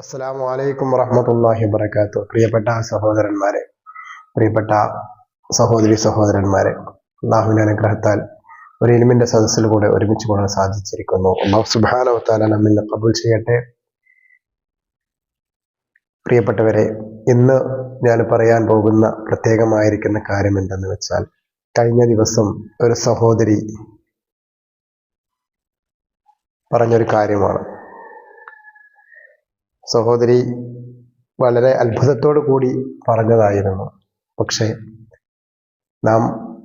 അസ്സലാമു അലൈക്കും വറഹമത്തല്ലാഹി വബർക്കാത്തു പ്രിയപ്പെട്ട സഹോദരന്മാരെ പ്രിയപ്പെട്ട സഹോദരി സഹോദരന്മാരെ അള്ളാഹുവിന്റെ അനുഗ്രഹത്താൽ ഒരു ഇലിമിന്റെ സദസ്സിൽ കൂടെ ഒരുമിച്ച് കൂടാൻ സാധിച്ചിരിക്കുന്നു. അള്ളാഹു സുബാനവത്താല നമ്മിൽ കബൂൽ ചെയ്യട്ടെ. പ്രിയപ്പെട്ടവരെ ഇന്ന് ഞാൻ പറയാൻ പോകുന്ന പ്രത്യേകമായിരിക്കുന്ന കാര്യം എന്തെന്ന് വെച്ചാൽ കഴിഞ്ഞ ദിവസം ഒരു സഹോദരി പറഞ്ഞൊരു കാര്യമാണ്. സഹോദരി വളരെ അത്ഭുതത്തോടു കൂടി പറഞ്ഞതായിരുന്നു. പക്ഷേ നാം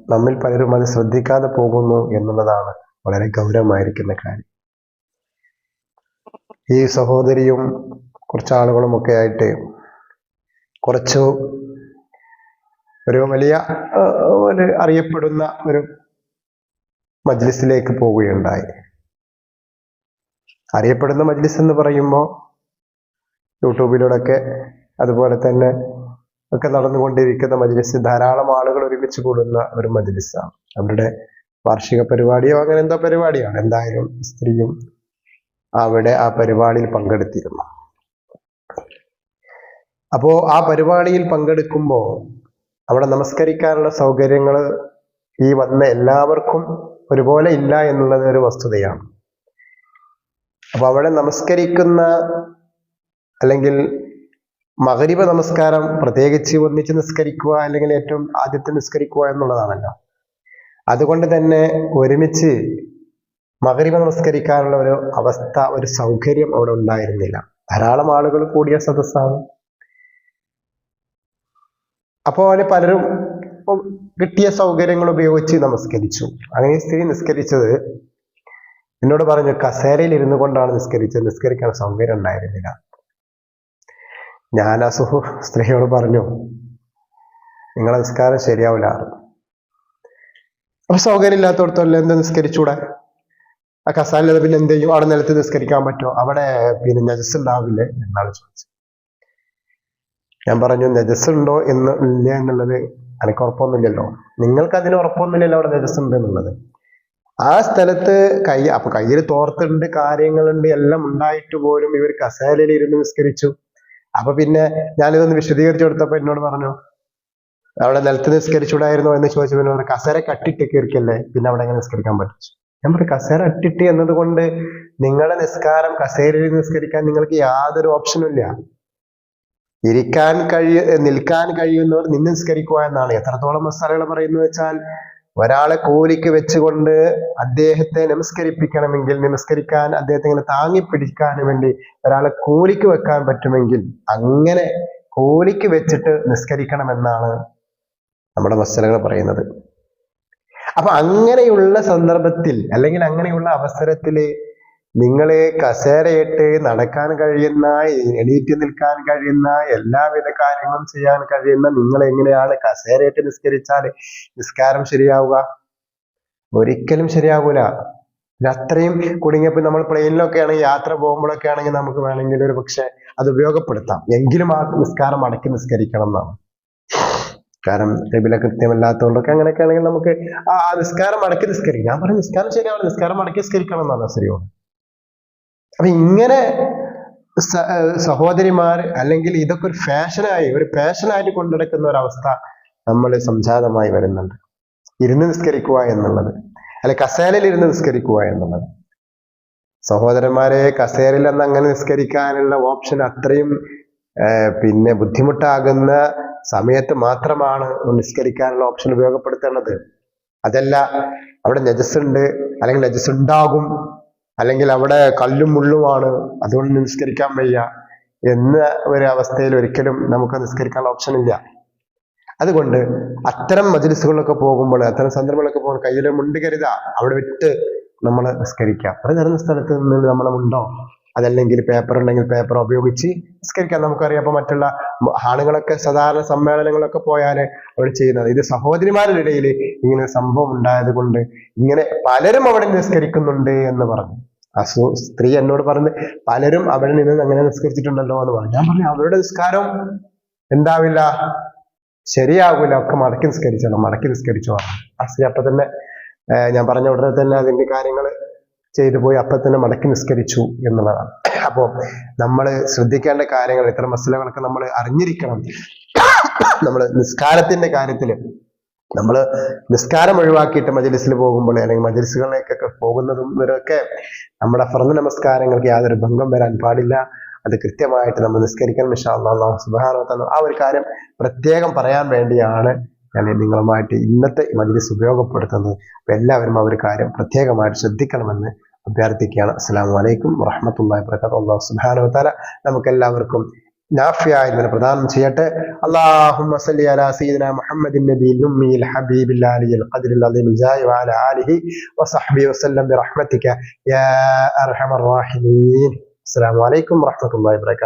നമ്മിൽ പലരും അത് ശ്രദ്ധിക്കാതെ പോകുന്നു എന്നുള്ളതാണ് വളരെ ഗൗരവമായിരിക്കുന്ന കാര്യം. ഈ സഹോദരിയും കുറച്ച് ആളുകളും ഒക്കെ ആയിട്ട് കുറച്ചു ഒരു വലിയ ഒരു അറിയപ്പെടുന്ന ഒരു മജ്ലിസിലേക്ക് പോവുകയുണ്ടായി. അറിയപ്പെടുന്ന മജ്ലിസ് എന്ന് പറയുമ്പോൾ യൂട്യൂബിലൂടെയൊക്കെ അതുപോലെ തന്നെ ഒക്കെ നടന്നുകൊണ്ടിരിക്കുന്ന മജ്ലിസ് ധാരാളം ആളുകൾ ഒരുമിച്ച് കൂടുന്ന ഒരു മജ്ലിസാണ്. അവരുടെ വാർഷിക പരിപാടിയോ അങ്ങനെ എന്തോ പരിപാടിയാണ് എന്തായാലും സ്ത്രീയും അവിടെ ആ പരിപാടിയിൽ പങ്കെടുത്തിരുന്നു. അപ്പോ ആ പരിപാടിയിൽ പങ്കെടുക്കുമ്പോൾ അവിടെ നമസ്കരിക്കാനുള്ള സൗകര്യങ്ങൾ ഈ വന്ന എല്ലാവർക്കും ഒരുപോലെ ഇല്ല എന്നുള്ളത് ഒരു വസ്തുതയാണ്. അപ്പൊ അവിടെ നമസ്കരിക്കുന്ന അല്ലെങ്കിൽ മകരിബ നമസ്കാരം പ്രത്യേകിച്ച് ഒന്നിച്ച് നിസ്കരിക്കുക അല്ലെങ്കിൽ ഏറ്റവും ആദ്യത്തെ നിസ്കരിക്കുക എന്നുള്ളതാണല്ലോ. അതുകൊണ്ട് തന്നെ ഒരുമിച്ച് മകരിബ നമസ്കരിക്കാനുള്ള ഒരു അവസ്ഥ ഒരു സൗകര്യം അവിടെ ഉണ്ടായിരുന്നില്ല. ധാരാളം ആളുകൾ കൂടിയ സദസ്സാണ്. അപ്പോൾ അവന് പലരും കിട്ടിയ സൗകര്യങ്ങൾ ഉപയോഗിച്ച് നമസ്കരിച്ചു. അങ്ങനെ സ്ത്രീ നിസ്കരിച്ചത് എന്നോട് പറഞ്ഞു കസേരയിൽ ഇരുന്നു കൊണ്ടാണ് നിസ്കരിച്ചത്. നിസ്കരിക്കാൻ സൗകര്യം ഉണ്ടായിരുന്നില്ല. ഞാൻ ആ സുഹു സ്ത്രീയോട് പറഞ്ഞു നിങ്ങളെ നിസ്കാരം ശരിയാവില്ല അപ്പൊ സൗകര്യം ഇല്ലാത്തടത്തോളം എന്ത് നിസ്കരിച്ചൂടെ? ആ കസാലില്ലാതെ പിന്നെ എന്ത് ചെയ്യും? അവിടെ നിലത്ത് നിസ്കരിക്കാൻ പറ്റുമോ? അവിടെ പിന്നെ നജസ് ഉണ്ടാവില്ലേ എന്നാണ് ചോദിച്ചത്. ഞാൻ പറഞ്ഞു നജസ് ഉണ്ടോ എന്ന് ഇല്ല എന്നുള്ളത് എനിക്ക് ഉറപ്പൊന്നുമില്ലല്ലോ. നിങ്ങൾക്ക് അതിന് ഉറപ്പൊന്നുമില്ലല്ലോ അവിടെ നജസ് ഉണ്ട് എന്നുള്ളത്. ആ സ്ഥലത്ത് കൈ അപ്പൊ കയ്യിൽ തോർത്തുണ്ട് കാര്യങ്ങളുണ്ട് എല്ലാം ഉണ്ടായിട്ട് പോലും ഇവർ കസാലയിൽ ഇരുന്ന് നിസ്കരിച്ചു. അപ്പൊ പിന്നെ ഞാനിതൊന്ന് വിശദീകരിച്ചു കൊടുത്തപ്പോ എന്നോട് പറഞ്ഞു അവിടെ നിലത്ത് നിസ്കരിച്ചൂടായിരുന്നോ എന്ന് ചോദിച്ചു പിന്നെ പറഞ്ഞു, കസേര കട്ടിട്ട് കീർക്കല്ലേ പിന്നെ അവിടെ എങ്ങനെ നിസ്കരിക്കാൻ പറ്റും? ഞാൻ പറഞ്ഞു കസേര ഇട്ടിട്ട് എന്നതുകൊണ്ട് നിങ്ങളുടെ നിസ്കാരം കസേരയിൽ നിസ്കരിക്കാൻ നിങ്ങൾക്ക് യാതൊരു ഓപ്ഷനും ഇല്ല. ഇരിക്കാൻ കഴിയ നിൽക്കാൻ കഴിയുന്നവർ നിന്ന് നിസ്കരിക്കുക എന്നാണ്. എത്രത്തോളം മസാലകൾ പറയുന്നു വെച്ചാൽ ഒരാളെ കൂലിക്ക് വെച്ചുകൊണ്ട് അദ്ദേഹത്തെ നമസ്കരിപ്പിക്കണമെങ്കിൽ നമസ്കരിക്കാൻ അദ്ദേഹത്തെ ഇങ്ങനെ താങ്ങി പിടിക്കാൻ വേണ്ടി ഒരാളെ കൂലിക്ക് വെക്കാൻ പറ്റുമെങ്കിൽ അങ്ങനെ കൂലിക്ക് വെച്ചിട്ട് നിസ്കരിക്കണമെന്നാണ് നമ്മുടെ മസ്സലകൾ പറയുന്നത്. അപ്പൊ അങ്ങനെയുള്ള സന്ദർഭത്തിൽ അല്ലെങ്കിൽ അങ്ങനെയുള്ള അവസരത്തിൽ നിങ്ങളെ കസേരയിട്ട് നടക്കാൻ കഴിയുന്ന എണീറ്റ് നിൽക്കാൻ കഴിയുന്ന എല്ലാവിധ കാര്യങ്ങളും ചെയ്യാൻ കഴിയുന്ന നിങ്ങൾ എങ്ങനെയാണ് കസേരയിട്ട് നിസ്കരിച്ചാൽ നിസ്കാരം ശരിയാവുക? ഒരിക്കലും ശരിയാവൂല. അത്രയും കുടുങ്ങിയപ്പോൾ നമ്മൾ പ്ലെയിനിലൊക്കെ ആണെങ്കിൽ യാത്ര പോകുമ്പോഴൊക്കെ ആണെങ്കിൽ നമുക്ക് വേണമെങ്കിൽ ഒരു പക്ഷെ അത് ഉപയോഗപ്പെടുത്താം. എങ്കിലും ആ നിസ്കാരം അടക്കി നിസ്കരിക്കണം എന്നാണ്. കാരണം രബില കൃത്യമല്ലാത്തതുകൊണ്ടൊക്കെ അങ്ങനെയൊക്കെ ആണെങ്കിൽ നമുക്ക് ആ നിസ്കാരം അടക്കി നിസ്കരിക്കാം. ഞാൻ പറഞ്ഞു നിസ്കാരം ശരിയാണ് നിസ്കാരം അടക്കി നിസ്കരിക്കണം എന്നാണ് ശരിയോട് അപ്പൊ ഇങ്ങനെ സഹോദരിമാർ അല്ലെങ്കിൽ ഇതൊക്കെ ഒരു ഫാഷനായി ഒരു പാഷനായിട്ട് കൊണ്ടുനടക്കുന്ന ഒരവസ്ഥ നമ്മൾ സംജാതമായി വരുന്നുണ്ട്. ഇരുന്ന് നിസ്കരിക്കുക എന്നുള്ളത്. അല്ലെ കസേരയിൽ ഇരുന്ന് നിസ്കരിക്കുക എന്നുള്ളത്. സഹോദരന്മാരെ കസേരയിൽ നിന്ന് അങ്ങനെ നിസ്കരിക്കാനുള്ള ഓപ്ഷൻ അത്രയും പിന്നെ ബുദ്ധിമുട്ടാകുന്ന സമയത്ത് മാത്രമാണ് നിസ്കരിക്കാനുള്ള ഓപ്ഷൻ ഉപയോഗപ്പെടുത്തേണ്ടത്. അതല്ല അവിടെ നജസ് ഉണ്ട് അല്ലെങ്കിൽ നജസ് ഉണ്ടാകും അല്ലെങ്കിൽ അവിടെ കല്ലും മുള്ളുമാണ് അതുകൊണ്ട് നിസ്കരിക്കാൻ വയ്യ എന്ന ഒരു അവസ്ഥയിൽ ഒരിക്കലും നമുക്ക് നിസ്കരിക്കാനുള്ള ഓപ്ഷൻ ഇല്ല. അതുകൊണ്ട് അത്തരം മജ്ലിസുകളിലൊക്കെ പോകുമ്പോൾ അത്തരം സന്ദർഭങ്ങളൊക്കെ പോകുമ്പോൾ കയ്യിൽ മുണ്ട് കരുതാ അവിടെ വിട്ട് നമ്മൾ നിസ്കരിക്കാം. അത് നിറഞ്ഞ സ്ഥലത്ത് നിന്ന് നമ്മൾ മുണ്ടോ അതല്ലെങ്കിൽ പേപ്പർ ഉണ്ടെങ്കിൽ പേപ്പർ ഉപയോഗിച്ച് നിസ്കരിക്കാം നമുക്കറിയാം. അപ്പൊ മറ്റുള്ള ആളുകളൊക്കെ സാധാരണ സമ്മേളനങ്ങളൊക്കെ പോയാൽ അവർ ചെയ്യുന്നത്. ഇത് സഹോദരിമാരുടെ ഇടയിൽ ഇങ്ങനെ സംഭവം ഉണ്ടായത് കൊണ്ട് ഇങ്ങനെ പലരും അവിടെ നിസ്കരിക്കുന്നുണ്ട് എന്ന് പറഞ്ഞു. അസു സ്ത്രീ എന്നോട് പറഞ്ഞ് പലരും അവിടെ നിന്ന് അങ്ങനെ നിസ്കരിച്ചിട്ടുണ്ടല്ലോ എന്ന് പറഞ്ഞു. ഞാൻ പറഞ്ഞു അവരുടെ നിസ്കാരം എന്താവില്ല? ശരിയാകൂല ഒക്കെ മടക്കി നിസ്കരിച്ചോളാം മടക്കി നിസ്കരിച്ചോ ആ സ്ത്രീ അപ്പൊ തന്നെ ഞാൻ പറഞ്ഞ ഉടനെ തന്നെ അതിന്റെ കാര്യങ്ങൾ ചെയ്തു പോയി അപ്പം തന്നെ മടക്കി നിസ്കരിച്ചു എന്നുള്ളതാണ്. അപ്പോൾ നമ്മൾ ശ്രദ്ധിക്കേണ്ട കാര്യങ്ങൾ ഇത്തരം മസലകളൊക്കെ നമ്മൾ അറിഞ്ഞിരിക്കണം. നമ്മൾ നിസ്കാരത്തിന്റെ കാര്യത്തിൽ നമ്മൾ നിസ്കാരം ഒഴിവാക്കിയിട്ട് മജലിസിൽ പോകുമ്പോൾ അല്ലെങ്കിൽ മജലിസുകളിലേക്കൊക്കെ പോകുന്നതും ഇവരൊക്കെ നമ്മുടെ ഫർദ് നമസ്കാരങ്ങൾക്ക് യാതൊരു ഭംഗം വരാൻ പാടില്ല. അത് കൃത്യമായിട്ട് നമ്മൾ നിസ്കരിക്കണം മിഷാ അള്ളാഹു സുബാന ആ ഒരു കാര്യം പ്രത്യേകം പറയാൻ വേണ്ടിയാണ് ഞാൻ നിങ്ങളുമായിട്ട് ഇന്നത്തെ മജലിസ് ഉപയോഗപ്പെടുത്തുന്നത്. എല്ലാവരും ആ ഒരു കാര്യം പ്രത്യേകമായിട്ട് ശ്രദ്ധിക്കണമെന്ന് അഭ്യർത്ഥിക്കുകയാണ്. അസ്സാം വലൈക്കും വറഹമത്തല്ലാ വർക്കാത്ത അള്ളാഹു സുബാനുവല നമുക്കെല്ലാവർക്കും നാഫിയായ പ്രദാനം ചെയ്യട്ടെ. അള്ളാഹും വസല്ലി അലാ സയ്യിദിന മുഹമ്മദിൻ നബിയിൽ ഉമ്മിയിൽ ഹബീബിൽ ആലിയിൽ ഖദ്രിൽ അദീമിൽ ജായി അലാ ആലിഹി വ വസഹ്ബി വസല്ലം ബിറഹ്മതിക യാ അർഹമർ റാഹിമീൻ. അസ്സലാമു അലൈക്കും വറഹ്മത്തുള്ളാഹി വബറകാതുഹു.